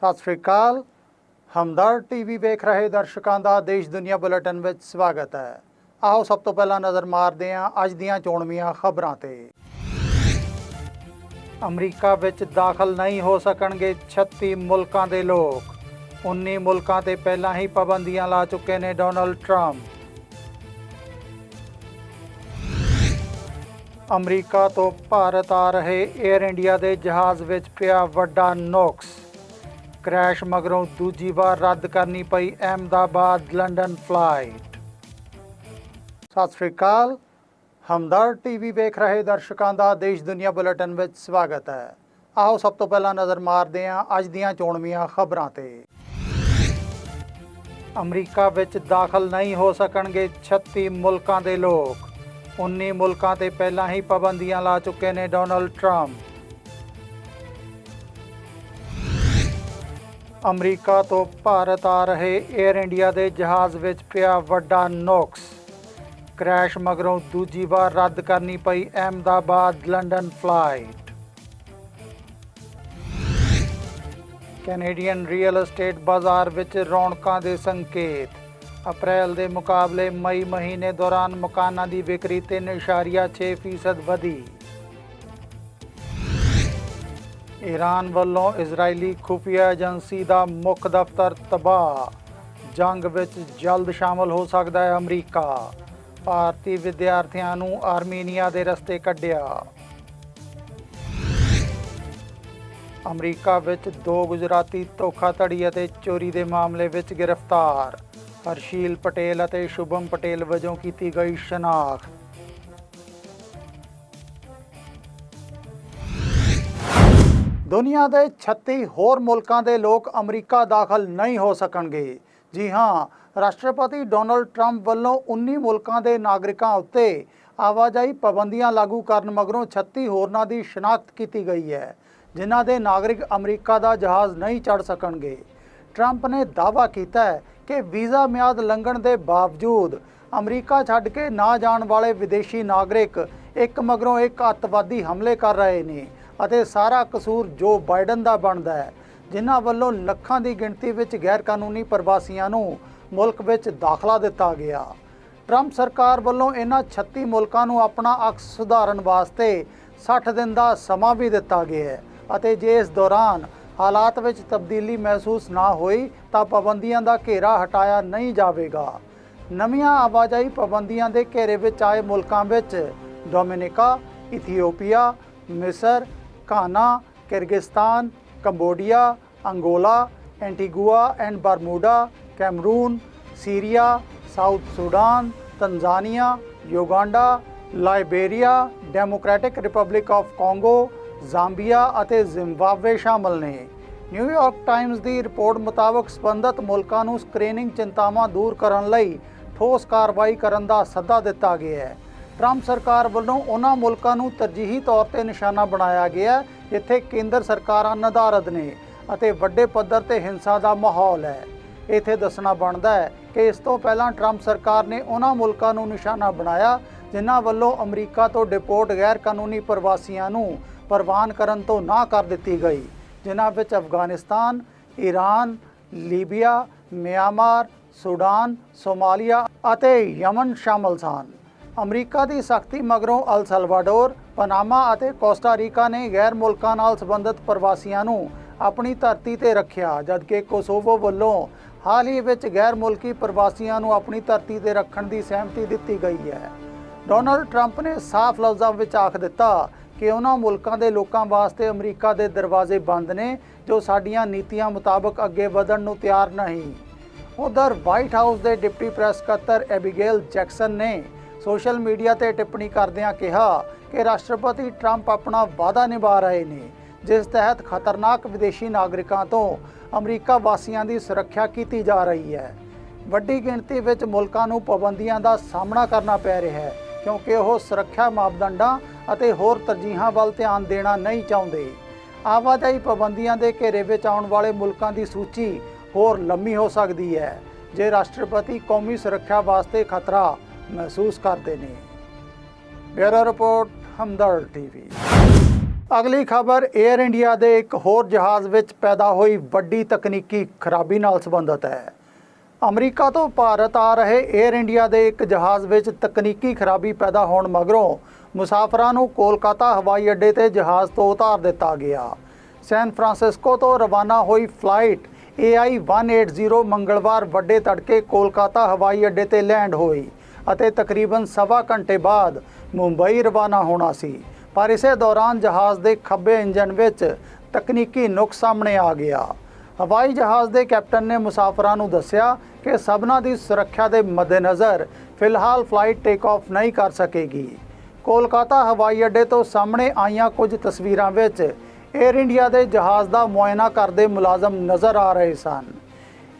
ਸਤਿ ਸ੍ਰੀ ਅਕਾਲ। ਹਮਦਰ TV ਵੇਖ ਰਹੇ ਦਰਸ਼ਕਾਂ ਦਾ ਦੇਸ਼ ਦੁਨੀਆ ਬੁਲੇਟਿਨ ਵਿੱਚ ਸਵਾਗਤ ਹੈ। ਆਓ ਸਭ ਤੋਂ ਪਹਿਲਾਂ ਨਜ਼ਰ ਮਾਰਦੇ ਹਾਂ ਅੱਜ ਦੀਆਂ ਚੋਣਵੀਆਂ ਖਬਰਾਂ ਤੇ। ਅਮਰੀਕਾ ਵਿੱਚ ਦਾਖਲ ਨਹੀਂ ਹੋ ਸਕਣਗੇ 36 ਮੁਲਕਾਂ ਦੇ ਲੋਕ। 19 ਮੁਲਕਾਂ ਤੇ ਪਹਿਲਾਂ ਹੀ ਪਾਬੰਦੀਆਂ ਲਾ ਚੁੱਕੇ ਨੇ ਡੋਨਲਡ ਟਰੰਪ। ਅਮਰੀਕਾ ਤੋਂ ਭਾਰਤ ਆ ਰਹੇ 에ਅਰ ਇੰਡੀਆ ਦੇ ਜਹਾਜ਼ ਵਿੱਚ ਪਿਆ ਵੱਡਾ ਨੁਕਸ। ਕ੍ਰੈਸ਼ ਮਗਰੋਂ ਦੂਜੀ ਵਾਰ ਰੱਦ ਕਰਨੀ ਪਈ ਅਹਿਮਦਾਬਾਦ ਲੰਡਨ ਫਲਾਈਟ। ਸਤਿ ਸ੍ਰੀ ਅਕਾਲ। ਹਮਦਰ ਟੀਵੀ ਵੇਖ ਰਹੇ ਦਰਸ਼ਕਾਂ ਦਾ ਦੇਸ਼ ਦੁਨੀਆ ਬੁਲੇਟਿਨ ਵਿੱਚ ਸਵਾਗਤ ਹੈ। ਆਓ ਸਭ ਤੋਂ ਪਹਿਲਾਂ ਨਜ਼ਰ ਮਾਰਦੇ ਹਾਂ ਅੱਜ ਦੀਆਂ ਚੋਣਵੀਆਂ ਖਬਰਾਂ ਤੇ। ਅਮਰੀਕਾ ਵਿੱਚ ਦਾਖਲ ਨਹੀਂ ਹੋ ਸਕਣਗੇ 36 ਮੁਲਕਾਂ ਦੇ ਲੋਕ। 19 ਮੁਲਕਾਂ ਤੇ ਪਹਿਲਾਂ ਹੀ ਪਾਬੰਦੀਆਂ ਲਾ ਚੁੱਕੇ ਨੇ ਡੋਨਲਡ ਟਰੰਪ। ਅਮਰੀਕਾ ਤੋਂ ਭਾਰਤ ਆ ਰਹੇ 에ਅਰ ਇੰਡੀਆ ਦੇ ਜਹਾਜ਼ ਵਿੱਚ ਪਿਆ ਵੱਡਾ ਨੋਕਸ। ਕ੍ਰੈਸ਼ ਮਗਰੋਂ ਦੂਜੀ ਵਾਰ ਰੱਦ ਕਰਨੀ ਪਈ Ahmedabad London flight Canadian real estate ਬਾਜ਼ਾਰ ਵਿੱਚ ਰੌਣਕਾਂ ਦੇ ਸੰਕੇਤ। ਅਪ੍ਰੈਲ ਦੇ ਮੁਕਾਬਲੇ ਮਈ ਮਹੀਨੇ ਦੌਰਾਨ ਮਕਾਨਾਂ ਦੀ ਵਿਕਰੀ 3.6% ਵਧੀ। ਈਰਾਨ ਵੱਲੋਂ ਇਜ਼ਰਾਈਲੀ ਖੁਫੀਆ ਏਜੰਸੀ ਦਾ ਮੁੱਖ ਦਫ਼ਤਰ ਤਬਾਹ। ਜੰਗ ਵਿੱਚ ਜਲਦ ਸ਼ਾਮਲ ਹੋ ਸਕਦਾ ਹੈ ਅਮਰੀਕਾ। ਭਾਰਤੀ ਵਿਦਿਆਰਥੀਆਂ ਨੂੰ ਆਰਮੀਨੀਆ ਦੇ ਰਸਤੇ ਕੱਢਿਆ। ਅਮਰੀਕਾ ਵਿੱਚ ਦੋ ਗੁਜਰਾਤੀ ਧੋਖਾਧੜੀ ਅਤੇ ਚੋਰੀ ਦੇ ਮਾਮਲੇ ਵਿੱਚ ਗ੍ਰਿਫਤਾਰ। ਹਰਸ਼ੀਲ ਪਟੇਲ ਅਤੇ ਸ਼ੁਭਮ ਪਟੇਲ ਵਜੋਂ ਕੀਤੀ ਗਈ ਸ਼ਨਾਖਤ। ਦੁਨੀਆ ਦੇ 36 ਹੋਰ ਮੁਲਕਾਂ ਦੇ ਲੋਕ ਅਮਰੀਕਾ ਦਾਖਲ ਨਹੀਂ ਹੋ ਸਕਣਗੇ। ਜੀ ਹਾਂ, ਰਾਸ਼ਟਰਪਤੀ ਡੋਨਲਡ ਟਰੰਪ ਵੱਲੋਂ 19 ਮੁਲਕਾਂ ਦੇ ਨਾਗਰਿਕਾਂ ਉੱਤੇ ਆਵਾਜਾਈ ਪਾਬੰਦੀਆਂ ਲਾਗੂ ਕਰਨ ਮਗਰੋਂ 36 ਹੋਰਨਾਂ ਦੀ ਸ਼ਨਾਖਤ ਕੀਤੀ ਗਈ ਹੈ, ਜਿਨ੍ਹਾਂ ਦੇ ਨਾਗਰਿਕ ਅਮਰੀਕਾ ਦਾ ਜਹਾਜ਼ ਨਹੀਂ ਚੜ ਸਕਣਗੇ। ਟਰੰਪ ਨੇ ਦਾਅਵਾ ਕੀਤਾ ਹੈ ਕਿ ਵੀਜ਼ਾ ਮਿਆਦ ਲੰਘਣ ਦੇ ਬਾਵਜੂਦ ਅਮਰੀਕਾ ਛੱਡ ਕੇ ਨਾ ਜਾਣ ਵਾਲੇ ਵਿਦੇਸ਼ੀ ਨਾਗਰਿਕ ਇੱਕ ਮਗਰੋਂ ਇੱਕ ਅੱਤਵਾਦੀ ਹਮਲੇ ਕਰ ਰਹੇ ਨੇ। ਅਤੇ ਸਾਰਾ ਕਸੂਰ ਜੋ ਬਾਈਡਨ ਦਾ ਬਣਦਾ ਹੈ, ਜਿਨ੍ਹਾਂ ਵੱਲੋਂ ਲੱਖਾਂ ਦੀ ਗਿਣਤੀ ਵਿੱਚ ਗੈਰ ਕਾਨੂੰਨੀ ਪ੍ਰਵਾਸੀਆਂ ਨੂੰ ਮੁਲਕ ਵਿੱਚ ਦਾਖਲਾ ਦਿੱਤਾ ਗਿਆ। ਟਰੰਪ ਸਰਕਾਰ ਵੱਲੋਂ ਇਹਨਾਂ 36 ਮੁਲਕਾਂ ਨੂੰ ਆਪਣਾ ਅਕਸ ਸੁਧਾਰਨ ਵਾਸਤੇ 60 ਦਿਨ ਦਾ ਸਮਾਂ ਵੀ ਦਿੱਤਾ ਗਿਆ ਹੈ ਅਤੇ ਜੇ ਇਸ ਦੌਰਾਨ ਹਾਲਾਤ ਵਿੱਚ ਤਬਦੀਲੀ ਮਹਿਸੂਸ ਨਾ ਹੋਈ, ਤਾਂ ਪਾਬੰਦੀਆਂ ਦਾ ਘੇਰਾ ਹਟਾਇਆ ਨਹੀਂ ਜਾਵੇਗਾ। ਨਵੀਆਂ ਆਵਾਜਾਈ ਪਾਬੰਦੀਆਂ ਦੇ ਘੇਰੇ ਵਿੱਚ ਆਏ ਮੁਲਕਾਂ ਵਿੱਚ ਡੋਮਿਨਿਕਾ, ਇਥੀਓਪੀਆ, ਮਿਸਰ Ghana, Kyrgyzstan, Cambodia, Angola, Antigua and Bermuda, Cameroon, Syria, South Sudan, Tanzania, Uganda, Liberia, Democratic Republic of Congo, Zambia ਅਤੇ ਜ਼ਿੰਬਾਬਵੇ ਸ਼ਾਮਲ ਨੇ। ਨਿਊਯਾਰਕ ਟਾਈਮਜ਼ ਦੀ ਰਿਪੋਰਟ ਮੁਤਾਬਕ ਸਬੰਧਤ ਮੁਲਕਾਂ ਨੂੰ ਸਕਰੀਨਿੰਗ ਚਿੰਤਾਵਾਂ ਦੂਰ ਕਰਨ ਲਈ ਠੋਸ ਕਾਰਵਾਈ ਕਰਨ ਦਾ ਸੱਦਾ ਦਿੱਤਾ ਗਿਆ ਹੈ। ਟਰੰਪ ਸਰਕਾਰ ਵੱਲੋਂ ਉਹਨਾਂ ਮੁਲਕਾਂ ਨੂੰ ਤਰਜੀਹੀ ਤੌਰ ਤੇ ਨਿਸ਼ਾਨਾ ਬਣਾਇਆ ਗਿਆ ਹੈ, ਜਿੱਥੇ ਕੇਂਦਰ ਸਰਕਾਰਾਂ ਨਦਾਰਦ ਨੇ ਅਤੇ ਵੱਡੇ ਪੱਧਰ ਤੇ ਹਿੰਸਾ ਦਾ ਮਾਹੌਲ ਹੈ। ਇੱਥੇ ਦੱਸਣਾ ਬਣਦਾ ਹੈ ਕਿ ਇਸ ਤੋਂ ਪਹਿਲਾਂ ਟਰੰਪ ਸਰਕਾਰ ਨੇ ਉਹਨਾਂ ਮੁਲਕਾਂ ਨੂੰ ਨਿਸ਼ਾਨਾ ਬਣਾਇਆ ਜਿਨ੍ਹਾਂ ਵੱਲੋਂ ਅਮਰੀਕਾ ਤੋਂ ਡਿਪੋਰਟ ਗੈਰ ਕਾਨੂੰਨੀ ਪ੍ਰਵਾਸੀਆਂ ਨੂੰ ਪ੍ਰਵਾਨ ਕਰਨ ਤੋਂ ਨਾ ਕਰ ਦਿੱਤੀ ਗਈ ਜਿਨ੍ਹਾਂ ਵਿੱਚ Afghanistan Iran Libya Myanmar Sudan Somalia ਅਤੇ ਯਮਨ ਸ਼ਾਮਲ ਸਨ। ਅਮਰੀਕਾ ਦੀ ਸਖਤੀ ਮਗਰੋਂ ਅਲ ਸਲਵਾਡੋਰ, ਪਨਾਮਾ ਅਤੇ ਕੋਸਟਾਰੀਕਾ ਨੇ ਗੈਰ ਮੁਲਕਾਂ ਨਾਲ ਸੰਬੰਧਿਤ ਪ੍ਰਵਾਸੀਆਂ ਨੂੰ ਆਪਣੀ ਧਰਤੀ ਤੇ ਰੱਖਿਆ, ਜਦਕਿ ਕੋਸੋਵੋ ਵੱਲੋਂ ਹਾਲ ਹੀ ਵਿੱਚ ਗੈਰ ਮੁਲਕੀ ਪ੍ਰਵਾਸੀਆਂ ਨੂੰ ਆਪਣੀ ਧਰਤੀ ਤੇ ਰੱਖਣ ਦੀ ਸਹਿਮਤੀ ਦਿੱਤੀ ਗਈ ਹੈ। ਡੋਨਲਡ ਟਰੰਪ ਨੇ ਸਾਫ਼ ਲਫ਼ਜ਼ਾਂ ਵਿੱਚ ਆਖ ਦਿੱਤਾ ਕਿ ਉਹਨਾਂ ਮੁਲਕਾਂ ਦੇ ਲੋਕਾਂ ਵਾਸਤੇ ਅਮਰੀਕਾ ਦੇ ਦਰਵਾਜ਼ੇ ਬੰਦ ਨੇ, ਜੋ ਸਾਡੀਆਂ ਨੀਤੀਆਂ ਮੁਤਾਬਕ ਅੱਗੇ ਵਧਣ ਨੂੰ ਤਿਆਰ ਨਹੀਂ। ਉਧਰ ਵਾਈਟ ਹਾਊਸ ਦੇ ਡਿਪਟੀ ਪ੍ਰੈਸ ਸਕੱਤਰ ਐਬੀਗੇਲ ਜੈਕਸਨ ਨੇ ਸੋਸ਼ਲ ਮੀਡੀਆ ਤੇ ਟਿੱਪਣੀ ਕਰਦਿਆਂ ਕਿਹਾ ਕਿ ਰਾਸ਼ਟਰਪਤੀ ਟਰੰਪ ਆਪਣਾ ਵਾਅਦਾ ਨਿਭਾ ਰਹੇ ਨੇ, ਜਿਸ ਤਹਿਤ ਖਤਰਨਾਕ ਵਿਦੇਸ਼ੀ ਨਾਗਰਿਕਾਂ ਤੋਂ ਅਮਰੀਕਾ ਵਾਸੀਆਂ ਦੀ ਸੁਰੱਖਿਆ ਕੀਤੀ ਜਾ ਰਹੀ ਹੈ। ਵੱਡੀ ਗਿਣਤੀ ਵਿੱਚ ਮੁਲਕਾਂ ਨੂੰ ਪਾਬੰਦੀਆਂ ਦਾ ਸਾਹਮਣਾ ਕਰਨਾ ਪੈ ਰਿਹਾ ਹੈ, ਕਿਉਂਕਿ ਉਹ ਸੁਰੱਖਿਆ ਮਾਪਦੰਡਾਂ ਅਤੇ ਹੋਰ ਤਰਜੀਹਾਂ ਵੱਲ ਧਿਆਨ ਦੇਣਾ ਨਹੀਂ ਚਾਹੁੰਦੇ। ਆਵਾਜਾਈ ਪਾਬੰਦੀਆਂ ਦੇ ਘੇਰੇ ਵਿੱਚ ਆਉਣ ਵਾਲੇ ਮੁਲਕਾਂ ਦੀ ਸੂਚੀ ਹੋਰ ਲੰਮੀ ਹੋ ਸਕਦੀ ਹੈ, ਜੇ ਰਾਸ਼ਟਰਪਤੀ ਕੌਮੀ ਸੁਰੱਖਿਆ ਵਾਸਤੇ ਖਤਰਾ ਮਹਿਸੂਸ ਕਰਦੇ ਨੇ। Bureau report, Hamdard TV. ਅਗਲੀ ਖਬਰ 에ਅਰ ਇੰਡੀਆ ਦੇ ਇੱਕ ਹੋਰ ਜਹਾਜ਼ ਵਿੱਚ ਪੈਦਾ ਹੋਈ ਵੱਡੀ ਤਕਨੀਕੀ ਖਰਾਬੀ ਨਾਲ ਸੰਬੰਧਿਤ ਹੈ। ਅਮਰੀਕਾ ਤੋਂ ਭਾਰਤ ਆ ਰਹੇ 에ਅਰ ਇੰਡੀਆ ਦੇ ਇੱਕ ਜਹਾਜ਼ ਵਿੱਚ ਤਕਨੀਕੀ ਖਰਾਬੀ ਪੈਦਾ ਹੋਣ ਮਗਰੋਂ ਮੁਸਾਫਰਾਂ ਨੂੰ ਕੋਲਕਾਤਾ ਹਵਾਈ ਅੱਡੇ ਤੇ ਜਹਾਜ਼ ਤੋਂ ਉਤਾਰ ਦਿੱਤਾ ਗਿਆ। ਸੈਨ ਫਰਾਂਸਿਸਕੋ ਤੋਂ ਰਵਾਨਾ ਹੋਈ ਫਲਾਈਟ AI 180 ਮੰਗਲਵਾਰ ਵੱਡੇ ਤੜਕੇ ਕੋਲਕਾਤਾ ਹਵਾਈ ਅੱਡੇ ਤੇ ਲੈਂਡ ਹੋਈ। ਅਤੇ ਤਕਰੀਬਨ ਸਵਾ ਘੰਟੇ ਬਾਅਦ ਮੁੰਬਈ ਰਵਾਨਾ ਹੋਣਾ ਸੀ। ਪਰ ਇਸੇ ਦੌਰਾਨ ਜਹਾਜ਼ ਦੇ ਖੱਬੇ ਇੰਜਨ ਵਿੱਚ ਤਕਨੀਕੀ ਨੁਕਸ ਸਾਹਮਣੇ ਆ ਗਿਆ। ਹਵਾਈ ਜਹਾਜ਼ ਦੇ ਕੈਪਟਨ ਨੇ ਮੁਸਾਫਰਾਂ ਨੂੰ ਦੱਸਿਆ ਕਿ ਸਭਨਾਂ ਦੀ ਸੁਰੱਖਿਆ ਦੇ ਮੱਦੇਨਜ਼ਰ ਫਿਲਹਾਲ ਫਲਾਈਟ ਟੇਕ ਆਫ ਨਹੀਂ ਕਰ ਸਕੇਗੀ। ਕੋਲਕਾਤਾ ਹਵਾਈ ਅੱਡੇ ਤੋਂ ਸਾਹਮਣੇ ਆਈਆਂ ਕੁਝ ਤਸਵੀਰਾਂ ਵਿੱਚ 에ਅਰ ਇੰਡੀਆ ਦੇ ਜਹਾਜ਼ ਦਾ ਮੁਆਇਨਾ ਕਰਦੇ ਮੁਲਾਜ਼ਮ ਨਜ਼ਰ ਆ ਰਹੇ ਸਨ।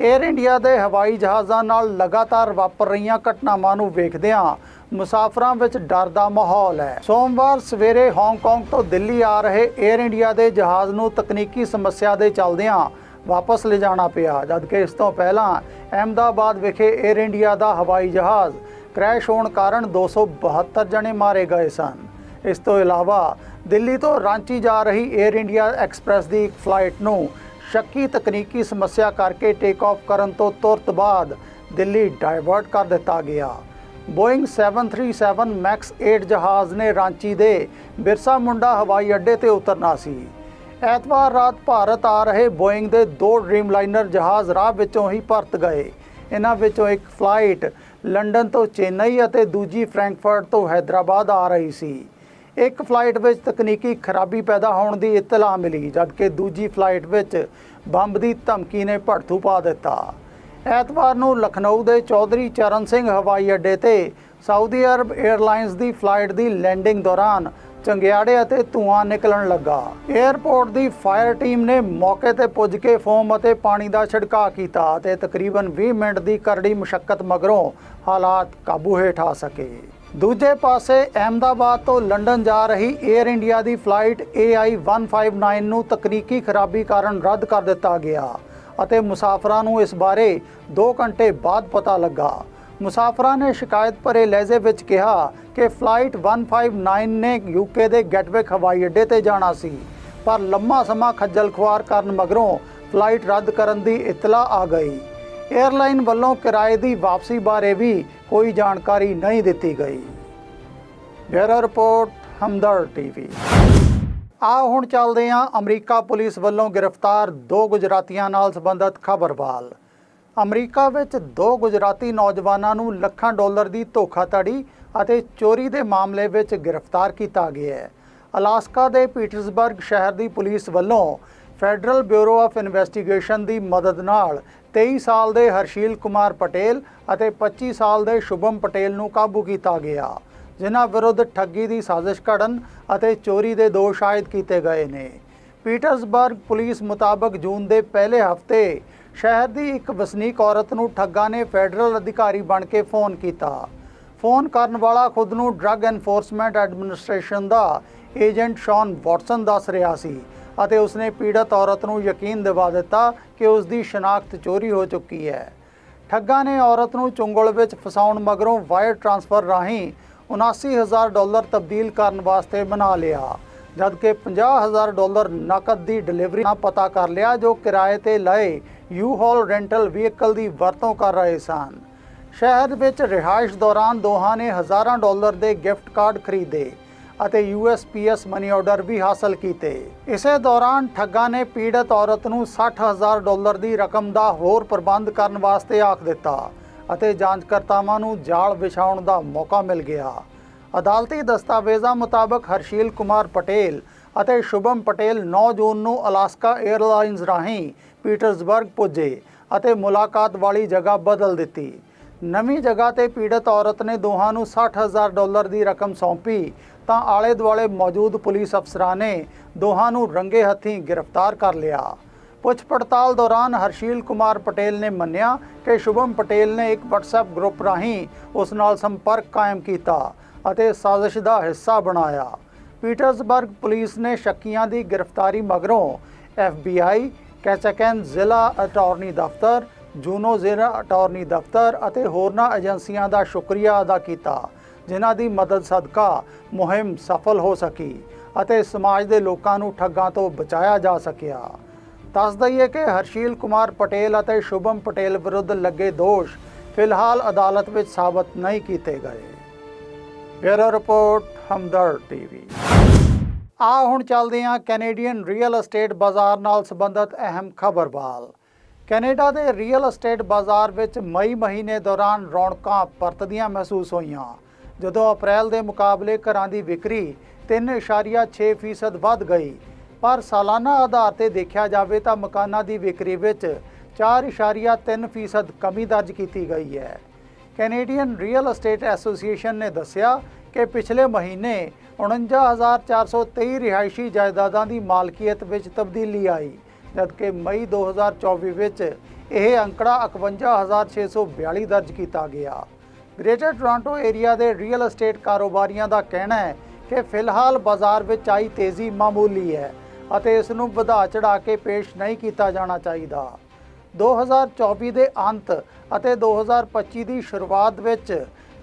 ਏਅਰ ਇੰਡੀਆ ਦੇ ਹਵਾਈ ਜਹਾਜ਼ਾਂ ਨਾਲ ਲਗਾਤਾਰ ਵਾਪਰ ਰਹੀਆਂ ਘਟਨਾਵਾਂ ਨੂੰ ਵੇਖਦਿਆਂ ਮੁਸਾਫਰਾਂ ਵਿੱਚ ਡਰ ਦਾ ਮਾਹੌਲ ਹੈ। ਸੋਮਵਾਰ ਸਵੇਰੇ ਹਾਂਗਕਾਂਗ ਤੋਂ ਦਿੱਲੀ ਆ ਰਹੇ ਏਅਰ ਇੰਡੀਆ ਦੇ ਜਹਾਜ਼ ਨੂੰ ਤਕਨੀਕੀ ਸਮੱਸਿਆ ਦੇ ਚਲਦਿਆਂ ਵਾਪਸ ਲਿਜਾਣਾ ਪਿਆ, ਜਦਕਿ ਇਸ ਤੋਂ ਪਹਿਲਾਂ ਅਹਿਮਦਾਬਾਦ ਵਿਖੇ ਏਅਰ ਇੰਡੀਆ ਦਾ ਹਵਾਈ ਜਹਾਜ਼ ਕ੍ਰੈਸ਼ ਹੋਣ ਕਾਰਨ 272 ਜਣੇ ਮਾਰੇ ਗਏ ਸਨ। ਇਸ ਤੋਂ ਇਲਾਵਾ ਦਿੱਲੀ ਤੋਂ ਰਾਂਚੀ ਜਾ ਰਹੀ 에ਅਰ ਇੰਡੀਆ ਐਕਸਪ੍ਰੈਸ ਦੀ ਇੱਕ ਫਲਾਈਟ ਨੂੰ ਸ਼ੱਕੀ ਤਕਨੀਕੀ ਸਮੱਸਿਆ ਕਰਕੇ ਟੇਕ ਆਫ ਕਰਨ ਤੋਂ ਤੁਰਤ ਬਾਅਦ ਦਿੱਲੀ ਡਾਇਵਰਟ ਕਰ ਦਿੱਤਾ ਗਿਆ। ਬੋਇੰਗ 737 ਮੈਕਸ 8 ਜਹਾਜ਼ ਨੇ ਰਾਂਚੀ ਦੇ ਬਿਰਸਾ ਮੁੰਡਾ ਹਵਾਈ ਅੱਡੇ ਤੇ ਉਤਰਨਾ ਸੀ। ਐਤਵਾਰ ਰਾਤ ਭਾਰਤ ਆ ਰਹੇ ਬੋਇੰਗ ਦੇ ਦੋ ਡ੍ਰੀਮਲਾਈਨਰ ਜਹਾਜ਼ ਰਾਹ ਵਿੱਚੋਂ ਹੀ ਪਰਤ ਗਏ। ਇਹਨਾਂ ਵਿੱਚੋਂ ਇੱਕ ਫਲਾਈਟ ਲੰਡਨ ਤੋਂ ਚੇਨਈ ਅਤੇ ਦੂਜੀ ਫ੍ਰੈਂਕਫਰਟ ਤੋਂ ਹైదరాబాద్ ਆ ਰਹੀ ਸੀ। ਇੱਕ ਫਲਾਈਟ ਵਿੱਚ ਤਕਨੀਕੀ ਖਰਾਬੀ ਪੈਦਾ ਹੋਣ ਦੀ ਇਤਲਾਹ ਮਿਲੀ, ਜਦਕਿ ਦੂਜੀ ਫਲਾਈਟ ਵਿੱਚ ਬੰਬ ਦੀ ਧਮਕੀ ਨੇ ਭੜਥੂ ਪਾ ਦਿੱਤਾ। ਐਤਵਾਰ ਨੂੰ ਲਖਨਊ ਦੇ ਚੌਧਰੀ ਚਰਨ ਸਿੰਘ ਹਵਾਈ ਅੱਡੇ ਤੇ ਸਾਊਦੀ ਅਰਬ 에ਅਰਲਾਈਨਸ ਦੀ ਫਲਾਈਟ ਦੀ ਲੈਂਡਿੰਗ ਦੌਰਾਨ ਚੰਗਿਆੜੇ ਅਤੇ ਧੂਆਂ ਨਿਕਲਣ ਲੱਗਾ। 에ਅਰਪੋਰਟ ਦੀ ਫਾਇਰ ਟੀਮ ਨੇ ਮੌਕੇ ਤੇ ਪੁੱਜ ਕੇ ਫੋਮ ਅਤੇ ਪਾਣੀ ਦਾ ਛਿੜਕਾਅ ਕੀਤਾ ਅਤੇ ਤਕਰੀਬਨ 20 ਮਿੰਟ ਦੀ ਕਰੜੀ ਮੁਸ਼ਕਲ ਮਗਰੋਂ ਹਾਲਾਤ ਕਾਬੂ ਹੇਠ ਆ ਸਕੇ। ਦੂਜੇ ਪਾਸੇ ਅਹਿਮਦਾਬਾਦ ਤੋਂ ਲੰਡਨ ਜਾ ਰਹੀ 에ਅਰ ਇੰਡੀਆ ਦੀ ਫਲਾਈਟ AI 159 ਨੂੰ ਤਕਨੀਕੀ ਖਰਾਬੀ ਕਾਰਨ ਰੱਦ ਕਰ ਦਿੱਤਾ ਗਿਆ ਅਤੇ ਮੁਸਾਫਰਾਂ ਨੂੰ ਇਸ ਬਾਰੇ 2 ਘੰਟੇ ਬਾਅਦ ਪਤਾ ਲੱਗਾ। ਮੁਸਾਫਰਾਂ ਨੇ ਸ਼ਿਕਾਇਤ ਭਰੇ ਲਹਿਜ਼ੇ ਵਿੱਚ ਕਿਹਾ ਕਿ ਫਲਾਈਟ 159 ਨੇ ਯੂਕੇ ਦੇ ਗੈਟਵਿਕ ਹਵਾਈ ਅੱਡੇ ਤੇ ਜਾਣਾ ਸੀ, ਪਰ ਲੰਮਾ ਸਮਾਂ ਖੱਜਲ ਖੁਆਰ ਕਰਨ ਮਗਰੋਂ ਫਲਾਈਟ ਰੱਦ ਕਰਨ ਦੀ ਇਤਲਾਹ ਆ ਗਈ। 에ਅਰਲਾਈਨ ਵੱਲੋਂ ਕਿਰਾਏ ਦੀ ਵਾਪਸੀ ਬਾਰੇ ਵੀ ਕੋਈ ਜਾਣਕਾਰੀ ਨਹੀਂ ਦਿੱਤੀ ਗਈ। Bureau report Hamdard TV. ਆ ਹੁਣ ਚੱਲਦੇ ਹਾਂ ਅਮਰੀਕਾ ਪੁਲਿਸ ਵੱਲੋਂ ਗ੍ਰਿਫਤਾਰ ਦੋ ਗੁਜਰਾਤੀਆਂ ਨਾਲ ਸੰਬੰਧਿਤ ਖਬਰਵਾਲ ਅਮਰੀਕਾ ਵਿੱਚ ਦੋ ਗੁਜਰਾਤੀ ਨੌਜਵਾਨਾਂ ਨੂੰ ਲੱਖਾਂ ਡਾਲਰ ਦੀ ਧੋਖਾਧੜੀ ਅਤੇ ਚੋਰੀ ਦੇ ਮਾਮਲੇ ਵਿੱਚ ਗ੍ਰਿਫਤਾਰ ਕੀਤਾ ਗਿਆ ਹੈ। ਅਲਾਸਕਾ ਦੇ ਪੀਟਰਸਬਰਗ ਸ਼ਹਿਰ ਦੀ ਪੁਲਿਸ ਵੱਲੋਂ ਫੈਡਰਲ ਬਿਊਰੋ ਆਫ ਇਨਵੈਸਟੀਗੇਸ਼ਨ ਦੀ ਮਦਦ ਨਾਲ 23 ਸਾਲ ਦੇ ਹਰਸ਼ੀਲ ਕੁਮਾਰ ਪਟੇਲ ਅਤੇ 25 ਸਾਲ ਦੇ ਸ਼ੁਭਮ ਪਟੇਲ ਨੂੰ ਕਾਬੂ ਕੀਤਾ ਗਿਆ, ਜਿਨ੍ਹਾਂ ਵਿਰੁੱਧ ਠੱਗੀ ਦੀ ਸਾਜ਼ਿਸ਼ ਘੜਨ ਅਤੇ ਚੋਰੀ ਦੇ ਦੋਸ਼ ਆਇਦ ਕੀਤੇ ਗਏ ਨੇ। ਪੀਟਰਸਬਰਗ ਪੁਲਿਸ ਮੁਤਾਬਕ ਜੂਨ ਦੇ ਪਹਿਲੇ ਹਫ਼ਤੇ ਸ਼ਹਿਰ ਦੀ ਇੱਕ ਵਸਨੀਕ ਔਰਤ ਨੂੰ ਠੱਗਾ ਨੇ ਫੈਡਰਲ ਅਧਿਕਾਰੀ ਬਣ ਕੇ ਫੋਨ ਕੀਤਾ। ਫੋਨ ਕਰਨ ਵਾਲਾ ਖੁਦ ਨੂੰ ਡਰੱਗ ਐਨਫੋਰਸਮੈਂਟ ਐਡਮਿਨਿਸਟ੍ਰੇਸ਼ਨ ਦਾ ਏਜੰਟ ਸ਼ੌਨ ਵਾਟਸਨ ਦੱਸ ਰਿਹਾ ਸੀ ਅਤੇ ਉਸਨੇ ਪੀੜਤ ਔਰਤ ਨੂੰ ਯਕੀਨ ਦਿਵਾ ਦਿੱਤਾ ਕਿ ਉਸ ਦੀ ਸ਼ਨਾਖਤ ਚੋਰੀ ਹੋ ਚੁੱਕੀ ਹੈ। ਠੱਗਾਂ ਨੇ ਔਰਤ ਨੂੰ ਚੁੰਗਲ ਵਿੱਚ ਫਸਾਉਣ ਮਗਰੋਂ ਵਾਇਰ ਟ੍ਰਾਂਸਫਰ ਰਾਹੀਂ 79000 ਡਾਲਰ ਤਬਦੀਲ ਕਰਨ ਵਾਸਤੇ ਬਣਾ ਲਿਆ, ਜਦਕਿ 50000 ਡਾਲਰ ਨਕਦ ਦੀ ਡਿਲੀਵਰੀ ਦਾ ਪਤਾ ਕਰ ਲਿਆ ਜੋ ਕਿਰਾਏ ਤੇ ਲਏ ਯੂ-ਹਾਲ ਰੈਂਟਲ ਵਹੀਕਲ ਦੀ ਵਰਤੋਂ ਕਰ ਰਹੇ ਸਨ। ਸ਼ਹਿਰ ਵਿੱਚ ਰਿਹਾਇਸ਼ ਦੌਰਾਨ ਦੋਹਾਂ ਨੇ ਹਜ਼ਾਰਾਂ ਡਾਲਰ ਦੇ ਗਿਫਟ ਕਾਰਡ ਖਰੀਦੇ ਅਤੇ USPS ਮਨੀ ਆਰਡਰ ਵੀ ਹਾਸਲ ਕੀਤੇ। ਇਸੇ ਦੌਰਾਨ ਠੱਗਾਂ ਨੇ ਪੀੜਤ ਔਰਤ ਨੂੰ 60000 ਡਾਲਰ ਦੀ ਰਕਮ ਦਾ ਹੋਰ ਪ੍ਰਬੰਧ ਕਰਨ ਵਾਸਤੇ ਆਖ ਦਿੱਤਾ ਅਤੇ ਜਾਂਚਕਰਤਾਵਾਂ ਨੂੰ ਜਾਲ ਵਿਛਾਉਣ ਦਾ ਮੌਕਾ ਮਿਲ ਗਿਆ। ਅਦਾਲਤੀ ਦਸਤਾਵੇਜ਼ਾਂ ਮੁਤਾਬਕ ਹਰਸ਼ੀਲ ਕੁਮਾਰ ਪਟੇਲ ਅਤੇ ਸ਼ੁਭਮ ਪਟੇਲ 9 ਜੂਨ ਨੂੰ ਅਲਾਸਕਾ 에ਅਰਲਾਈਨਸ ਰਾਹੀਂ ਪੀਟਰਸਬਰਗ ਪੁੱਜੇ ਅਤੇ ਮੁਲਾਕਾਤ ਵਾਲੀ ਜਗ੍ਹਾ ਬਦਲ ਦਿੱਤੀ। ਨਵੀਂ ਜਗ੍ਹਾ ਤੇ ਪੀੜਤ ਔਰਤ ਨੇ ਦੋਹਾਂ ਨੂੰ 60000 ਡਾਲਰ ਦੀ ਰਕਮ ਸੌਂਪੀ ਤਾਂ ਆਲੇ ਦੁਆਲੇ ਮੌਜੂਦ ਪੁਲਿਸ ਅਫਸਰਾਂ ਨੇ ਦੋਹਾਂ ਨੂੰ ਰੰਗੇ ਹੱਥੀਂ ਗ੍ਰਿਫਤਾਰ ਕਰ ਲਿਆ। ਪੁੱਛ ਪੜਤਾਲ ਦੌਰਾਨ ਹਰਸ਼ੀਲ ਕੁਮਾਰ ਪਟੇਲ ਨੇ ਮੰਨਿਆ ਕਿ ਸ਼ੁਭਮ ਪਟੇਲ ਨੇ ਇੱਕ WhatsApp ਗਰੁੱਪ ਰਾਹੀਂ ਉਸ ਨਾਲ ਸੰਪਰਕ ਕਾਇਮ ਕੀਤਾ ਅਤੇ ਸਾਜ਼ਿਸ਼ ਦਾ ਹਿੱਸਾ ਬਣਾਇਆ। ਪੀਟਰਸਬਰਗ ਪੁਲਿਸ ਨੇ ਸ਼ੱਕੀਆਂ ਦੀ ਗ੍ਰਿਫਤਾਰੀ ਮਗਰੋਂ FBI ਕੈਚਕਨ ਜ਼ਿਲ੍ਹਾ ਅਟਾਰਨੀ ਦਫ਼ਤਰ, ਜੂਨੋ ਜ਼ਿਲ੍ਹਾ ਅਟਾਰਨੀ ਦਫ਼ਤਰ ਅਤੇ ਹੋਰਨਾਂ ਏਜੰਸੀਆਂ ਦਾ ਸ਼ੁਕਰੀਆ ਅਦਾ ਕੀਤਾ। ਜਿਨ੍ਹਾਂ ਦੀ ਮਦਦ ਸਦਕਾ ਮੁਹਿੰਮ ਸਫਲ ਹੋ ਸਕੀ ਅਤੇ ਸਮਾਜ ਦੇ ਲੋਕਾਂ ਨੂੰ ਠੱਗਾਂ ਤੋਂ ਬਚਾਇਆ ਜਾ ਸਕਿਆ। ਦੱਸ ਦਈਏ ਕਿ ਹਰਸ਼ੀਲ ਕੁਮਾਰ ਪਟੇਲ ਅਤੇ ਸ਼ੁਭਮ ਪਟੇਲ ਵਿਰੁੱਧ ਲੱਗੇ ਦੋਸ਼ ਫਿਲਹਾਲ ਅਦਾਲਤ ਵਿੱਚ ਸਾਬਤ ਨਹੀਂ ਕੀਤੇ ਗਏ। Bureau report Hamdard TV. ਆ ਹੁਣ ਚੱਲਦੇ ਹਾਂ ਕੈਨੇਡੀਅਨ ਰੀਅਲ ਅਸਟੇਟ ਬਾਜ਼ਾਰ ਨਾਲ ਸੰਬੰਧਿਤ ਅਹਿਮ ਖਬਰ ਵੱਲ। ਕੈਨੇਡਾ ਦੇ ਰੀਅਲ ਅਸਟੇਟ ਬਾਜ਼ਾਰ ਵਿੱਚ ਮਈ ਮਹੀਨੇ ਦੌਰਾਨ ਰੌਣਕਾਂ ਪਰਤਦੀਆਂ ਮਹਿਸੂਸ ਹੋਈਆਂ। ਜਦੋਂ ਅਪ੍ਰੈਲ ਦੇ ਮੁਕਾਬਲੇ ਘਰਾਂ ਦੀ ਵਿਕਰੀ 3.6% ਵੱਧ ਗਈ, ਪਰ ਸਾਲਾਨਾ ਆਧਾਰ ਤੇ ਦੇਖਿਆ ਜਾਵੇ ਤਾਂ ਮਕਾਨਾਂ ਦੀ ਵਿਕਰੀ ਵਿੱਚ 4.3% ਕਮੀ ਦਰਜ ਕੀਤੀ ਗਈ ਹੈ। ਕੈਨੇਡੀਅਨ ਰੀਅਲ ਅਸਟੇਟ ਐਸੋਸੀਏਸ਼ਨ ਨੇ ਦੱਸਿਆ ਕਿ ਪਿਛਲੇ ਮਹੀਨੇ 49423 ਰਿਹਾਇਸ਼ੀ ਜਾਇਦਾਦਾਂ ਦੀ ਮਾਲਕੀਅਤ ਵਿੱਚ ਤਬਦੀਲੀ ਆਈ, ਜਦਕਿ ਮਈ 2024 ਵਿੱਚ ਇਹ ਅੰਕੜਾ 51642 ਦਰਜ ਕੀਤਾ ਗਿਆ। ਗ੍ਰੇਟਰ ਟੋਰਾਂਟੋ ਏਰੀਆ ਦੇ ਰੀਅਲ ਅਸਟੇਟ ਕਾਰੋਬਾਰੀਆਂ ਦਾ ਕਹਿਣਾ ਹੈ ਕਿ ਫਿਲਹਾਲ ਬਾਜ਼ਾਰ ਵਿੱਚ ਆਈ ਤੇਜ਼ੀ ਮਾਮੂਲੀ ਹੈ ਅਤੇ ਇਸ ਨੂੰ ਵਧਾ ਚੜਾ ਕੇ ਪੇਸ਼ ਨਹੀਂ ਕੀਤਾ ਜਾਣਾ ਚਾਹੀਦਾ। 2024 ਦੇ ਅੰਤ ਅਤੇ 2025 ਦੀ ਸ਼ੁਰੂਆਤ ਵਿੱਚ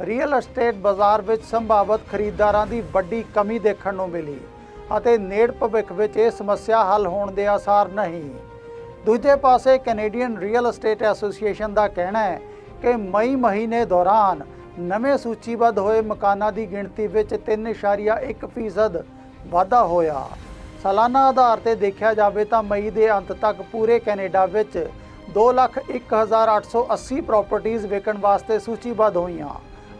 ਰੀਅਲ ਅਸਟੇਟ ਬਾਜ਼ਾਰ ਵਿੱਚ ਸੰਭਾਵਤ ਖਰੀਦਦਾਰਾਂ ਦੀ ਵੱਡੀ ਕਮੀ ਦੇਖਣ ਨੂੰ ਮਿਲੀ ਅਤੇ ਨੇੜ ਭਵਿੱਖ ਵਿੱਚ ਇਹ ਸਮੱਸਿਆ ਹੱਲ ਹੋਣ ਦੇ ਆਸਾਰ ਨਹੀਂ। ਦੂਜੇ ਪਾਸੇ ਕੈਨੇਡੀਅਨ ਰੀਅਲ ਅਸਟੇਟ ਐਸੋਸੀਏਸ਼ਨ ਦਾ ਕਹਿਣਾ ਹੈ ਕਿ ਮਈ ਮਹੀਨੇ ਦੌਰਾਨ ਨਵੇਂ ਸੂਚੀਬੱਧ ਹੋਏ ਮਕਾਨਾਂ ਦੀ ਗਿਣਤੀ ਵਿੱਚ 3.1% ਵਾਧਾ ਹੋਇਆ। ਸਾਲਾਨਾ ਆਧਾਰ ਤੇ ਦੇਖਿਆ ਜਾਵੇ ਤਾਂ ਮਈ ਦੇ ਅੰਤ ਤੱਕ ਪੂਰੇ ਕੈਨੇਡਾ ਵਿੱਚ 2,01,880 ਪ੍ਰਾਪਰਟੀਆਂ ਵਿਕਣ ਵਾਸਤੇ ਸੂਚੀਬੱਧ ਹੋਈਆਂ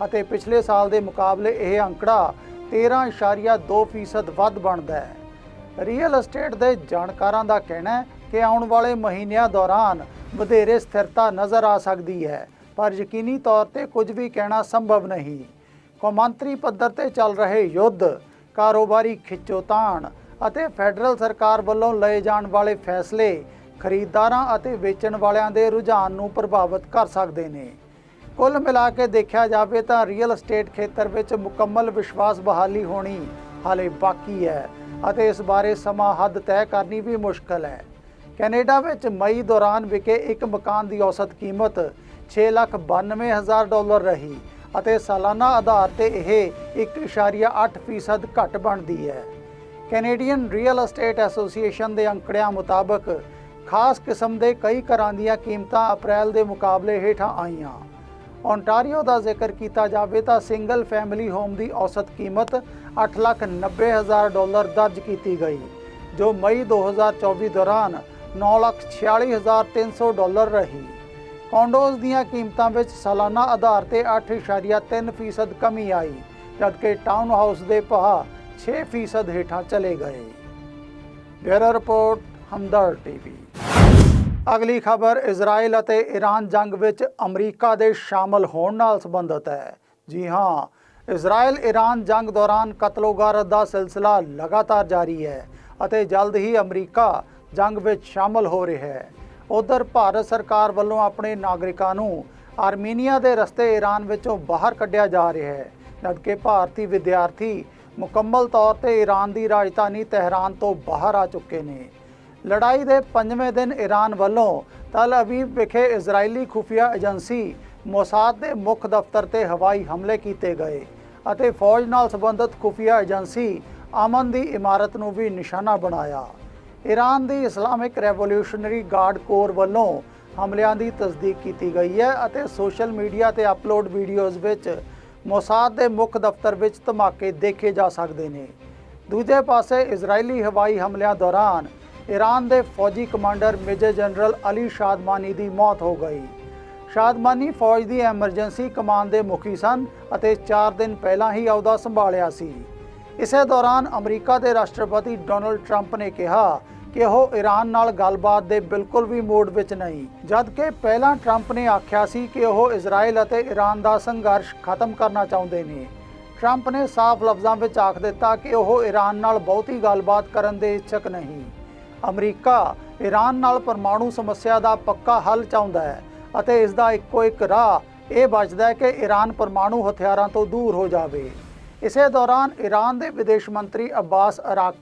ਅਤੇ ਪਿਛਲੇ ਸਾਲ ਦੇ ਮੁਕਾਬਲੇ ਇਹ ਅੰਕੜਾ 13.2% ਵੱਧ ਬਣਦਾ ਹੈ। ਰੀਅਲ ਅਸਟੇਟ ਦੇ ਜਾਣਕਾਰਾਂ ਦਾ ਕਹਿਣਾ ਹੈ ਕਿ ਆਉਣ ਵਾਲੇ ਮਹੀਨਿਆਂ ਦੌਰਾਨ ਵਧੇਰੇ ਸਥਿਰਤਾ ਨਜ਼ਰ ਆ ਸਕਦੀ ਹੈ। ਪਰ ਯਕੀਨੀ ਤੌਰ ਤੇ ਕੁਝ ਵੀ ਕਹਿਣਾ ਸੰਭਵ ਨਹੀਂ। ਕੌਮਾਂਤਰੀ ਪੱਧਰ ਤੇ ਚੱਲ ਰਹੇ ਯੁੱਧ, ਕਾਰੋਬਾਰੀ ਖਿੱਚੋਤਾਣ ਅਤੇ ਫੈਡਰਲ ਸਰਕਾਰ ਵੱਲੋਂ ਲਏ ਜਾਣ ਵਾਲੇ ਫੈਸਲੇ ਖਰੀਦਦਾਰਾਂ ਅਤੇ ਵੇਚਣ ਵਾਲਿਆਂ ਦੇ ਰੁਝਾਨ ਨੂੰ ਪ੍ਰਭਾਵਿਤ ਕਰ ਸਕਦੇ ਨੇ। ਕੁੱਲ ਮਿਲਾ ਕੇ ਦੇਖਿਆ ਜਾਵੇ ਤਾਂ ਰੀਅਲ ਅਸਟੇਟ ਖੇਤਰ ਵਿੱਚ ਮੁਕੰਮਲ ਵਿਸ਼ਵਾਸ ਬਹਾਲੀ ਹੋਣੀ ਹਾਲੇ ਬਾਕੀ ਹੈ ਅਤੇ ਇਸ ਬਾਰੇ ਸਮਾਂ ਹੱਦ ਤੈਅ ਕਰਨੀ ਵੀ ਮੁਸ਼ਕਲ ਹੈ। ਕੈਨੇਡਾ ਵਿੱਚ ਮਈ ਦੌਰਾਨ ਵਿਕੇ ਇੱਕ ਮਕਾਨ ਦੀ ਔਸਤ ਕੀਮਤ 6,92,000 ਡਾਲਰ ਰਹੀ ਅਤੇ ਸਾਲਾਨਾ ਆਧਾਰ ਤੇ ਇਹ 1.8% ਘੱਟ ਬਣਦੀ ਹੈ। ਕੈਨੇਡੀਅਨ ਰੀਅਲ ਅਸਟੇਟ ਐਸੋਸੀਏਸ਼ਨ ਦੇ ਅੰਕੜਿਆਂ ਮੁਤਾਬਕ ਖਾਸ ਕਿਸਮ ਦੇ ਕਈ ਘਰਾਂ ਦੀਆਂ ਕੀਮਤਾਂ ਅਪ੍ਰੈਲ ਦੇ ਮੁਕਾਬਲੇ ਹੇਠਾਂ ਆਈਆਂ। ਓਨਟਾਰੀਓ ਦਾ ਜ਼ਿਕਰ ਕੀਤਾ ਜਾਵੇ ਤਾਂ ਸਿੰਗਲ ਫੈਮਿਲੀ ਹੋਮ ਦੀ ਔਸਤ ਕੀਮਤ 8,90,000 ਡਾਲਰ ਦਰਜ ਕੀਤੀ ਗਈ ਜੋ ਮਈ 2024 ਦੌਰਾਨ 9,46,300 ਡਾਲਰ ਰਹੀ। ਕੌਂਡੋਜ਼ ਦੀਆਂ ਕੀਮਤਾਂ ਵਿੱਚ ਸਾਲਾਨਾ ਆਧਾਰ ਤੇ 8.3% ਕਮੀ ਆਈ, ਜਦਕਿ ਟਾਊਨ ਹਾਊਸ ਦੇ ਭਾਅ 6% ਹੇਠਾਂ ਚਲੇ ਗਏ। Bureau report Hamdard TV. ਅਗਲੀ ਖਬਰ ਇਜ਼ਰਾਈਲ ਅਤੇ ਈਰਾਨ ਜੰਗ ਵਿੱਚ ਅਮਰੀਕਾ ਦੇ ਸ਼ਾਮਲ ਹੋਣ ਨਾਲ ਸੰਬੰਧਿਤ ਹੈ। ਜੀ ਹਾਂ ਇਜ਼ਰਾਈਲ ਈਰਾਨ ਜੰਗ ਦੌਰਾਨ ਕਤਲੋਗਾਰਤ ਦਾ ਸਿਲਸਿਲਾ ਲਗਾਤਾਰ ਜਾਰੀ ਹੈ ਅਤੇ ਜਲਦ ਹੀ ਅਮਰੀਕਾ ਜੰਗ ਵਿੱਚ ਸ਼ਾਮਲ ਹੋ ਰਿਹਾ ਹੈ। ਉਧਰ ਭਾਰਤ ਸਰਕਾਰ ਵੱਲੋਂ ਆਪਣੇ ਨਾਗਰਿਕਾਂ ਨੂੰ ਆਰਮੀਨੀਆ ਦੇ ਰਸਤੇ ਈਰਾਨ ਵਿੱਚੋਂ ਬਾਹਰ ਕੱਢਿਆ ਜਾ ਰਿਹਾ ਹੈ, ਜਦਕਿ ਭਾਰਤੀ ਵਿਦਿਆਰਥੀ ਮੁਕੰਮਲ ਤੌਰ ਤੇ ਈਰਾਨ ਦੀ ਰਾਜਧਾਨੀ ਤਹਿਰਾਨ ਤੋਂ ਬਾਹਰ ਆ ਚੁੱਕੇ ਨੇ। ਲੜਾਈ ਦੇ ਪੰਜਵੇਂ ਦਿਨ ਈਰਾਨ ਵੱਲੋਂ ਤਲ ਅਵੀਵ ਵਿਖੇ ਇਜ਼ਰਾਈਲੀ ਖੁਫੀਆ ਏਜੰਸੀ ਮੋਸਾਦ ਦੇ ਮੁੱਖ ਦਫ਼ਤਰ ਤੇ ਹਵਾਈ ਹਮਲੇ ਕੀਤੇ ਗਏ ਅਤੇ ਫੌਜ ਨਾਲ ਸੰਬੰਧਿਤ ਖੁਫੀਆ ਏਜੰਸੀ ਅਮਨ ਦੀ ਇਮਾਰਤ ਨੂੰ ਵੀ ਨਿਸ਼ਾਨਾ ਬਣਾਇਆ। ਈਰਾਨ ਦੀ ਇਸਲਾਮਿਕ ਰੈਵੋਲੂਸ਼ਨਰੀ ਗਾਰਡ ਕੋਰ ਵੱਲੋਂ ਹਮਲਿਆਂ ਦੀ ਤਸਦੀਕ ਕੀਤੀ ਗਈ ਹੈ ਅਤੇ ਸੋਸ਼ਲ ਮੀਡੀਆ ਤੇ ਅਪਲੋਡ ਵੀਡੀਓਜ਼ ਵਿੱਚ ਮੋਸਾਦ ਦੇ ਮੁੱਖ ਦਫ਼ਤਰ ਵਿੱਚ ਧਮਾਕੇ ਦੇਖੇ ਜਾ ਸਕਦੇ ਨੇ। ਦੂਜੇ ਪਾਸੇ ਇਜ਼ਰਾਈਲੀ ਹਵਾਈ ਹਮਲਿਆਂ ਦੌਰਾਨ ਈਰਾਨ ਦੇ ਫੌਜੀ commander major general Ali Shadmani ਦੀ ਮੌਤ ਹੋ ਗਈ। ਸ਼ਾਦਮਾਨੀ ਫੌਜ ਦੀ ਐਮਰਜੈਂਸੀ ਕਮਾਂਡ ਦੇ ਮੁਖੀ ਸਨ ਅਤੇ 4 ਦਿਨ ਪਹਿਲਾਂ ਹੀ ਅਹੁਦਾ ਸੰਭਾਲਿਆ ਸੀ। ਇਸੇ ਦੌਰਾਨ ਅਮਰੀਕਾ ਦੇ ਰਾਸ਼ਟਰਪਤੀ ਡੋਨਲਡ ਟਰੰਪ ਨੇ ਕਿਹਾ ਕਿ ਉਹ ਈਰਾਨ ਨਾਲ ਗੱਲਬਾਤ ਦੇ ਬਿਲਕੁਲ ਵੀ ਮੋੜ ਵਿੱਚ ਨਹੀਂ। ਜਦਕਿ ਪਹਿਲਾਂ ਟਰੰਪ ਨੇ ਆਖਿਆ ਸੀ ਕਿ ਉਹ ਇਜ਼ਰਾਈਲ ਅਤੇ ਈਰਾਨ ਦਾ ਸੰਘਰਸ਼ ਖਤਮ ਕਰਨਾ ਚਾਹੁੰਦੇ ਨੇ। ਟਰੰਪ ਨੇ ਸਾਫ਼ ਲਫ਼ਜ਼ਾਂ ਵਿੱਚ ਆਖ ਦਿੱਤਾ ਕਿ ਉਹ ਈਰਾਨ ਨਾਲ ਬਹੁਤੀ ਗੱਲਬਾਤ ਕਰਨ ਦੇ ਇੱਛਕ ਨਹੀਂ। ਅਮਰੀਕਾ ਈਰਾਨ ਨਾਲ ਪਰਮਾਣੂ ਸਮੱਸਿਆ ਦਾ ਪੱਕਾ ਹੱਲ ਚਾਹੁੰਦਾ ਹੈ ਅਤੇ ਇਸ ਦਾ ਇੱਕੋ ਇੱਕ ਰਾਹ ਇਹ ਬਚਦਾ ਹੈ ਕਿ ਈਰਾਨ ਪਰਮਾਣੂ ਹਥਿਆਰਾਂ ਤੋਂ ਦੂਰ ਹੋ ਜਾਵੇ। ਇਸੇ ਦੌਰਾਨ ਈਰਾਨ ਦੇ ਵਿਦੇਸ਼ ਮੰਤਰੀ ਅਬਾਸ ਅਰਾਕ